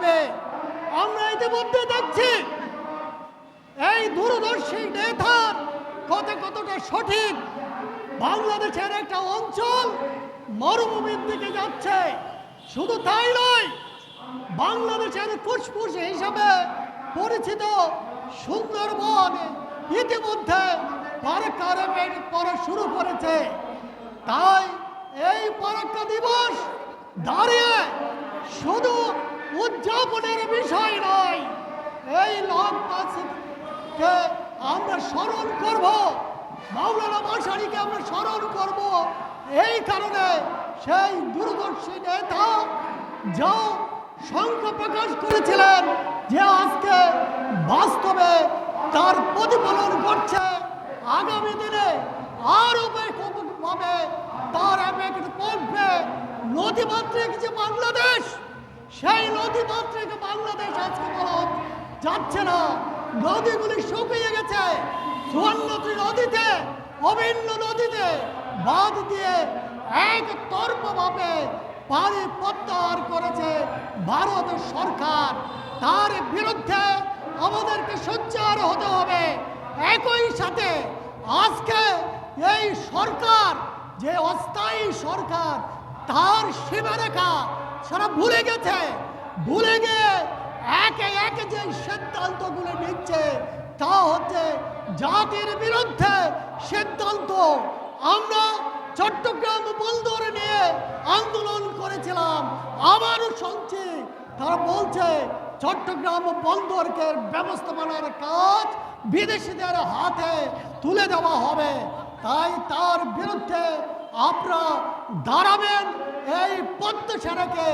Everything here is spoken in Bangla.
হবে। আমরা ইতিমধ্যে দেখছি, এই দূরদর্শী নেতার কথা কতটা সঠিক। বাংলাদেশের একটা অঞ্চল মরুভূমির দিকে যাচ্ছে। শুধু তাই নয়, বাংলাদেশের ফুসফুস হিসাবে পরিচিত সুন্দরবন ইতিমধ্যে শুরু করেছে। তাই এই পারাক্কা দিবস দাঁড়িয়ে শুধু উদযাপনের বিষয় নয়। এই লং আমরা স্মরণ করব। মাওলানা মাসারিকে আমরা স্মরণ করব। এই কারণে সেই দূরদর্শী নেতা যা সংখ্যা প্রকাশ করেছিলেন যে আজকে বাস্তবে তার প্রতিফলন করছে আগামী দিনে আরও ব্যাপকভাবে তার এফেক্ট পড়বে নদীমাতৃক যে বাংলাদেশ সেই নদীমাতৃক বাংলাদেশ আজকে বলা যাচ্ছে না। নদীগুলি শুকিয়ে গেছে। সুবর্ণত্রী নদীতে, অভিন্ন নদীতে বাঁধ দিয়ে এক তর্কভাবে পানি প্রত্যাহার করেছে ভারত সরকার। তার বিরুদ্ধে আমাদেরকে সোচ্চার হতে হবে। একই সাথে আজকে এই সরকার যে অস্থায়ী সরকার, তার সীমারেখা সারা ভুলে গেছে। ভুলে গিয়ে একে একে যে সিদ্ধান্ত সিদ্ধান্তগুলো নিচ্ছে, তা হচ্ছে জাতির বিরুদ্ধে সিদ্ধান্ত। আমরা চট্টগ্রাম বন্দর নিয়ে আন্দোলন করেছিলাম, আবারও শুনছি। তারা বলছে, চট্টগ্রাম বন্দরকে ব্যবস্থাপনার কাজ বিদেশিদের হাতে তুলে দেওয়া হবে। তাই তার বিরুদ্ধে আপনারা দাঁড়াবেন এই পদ্মসেনাকে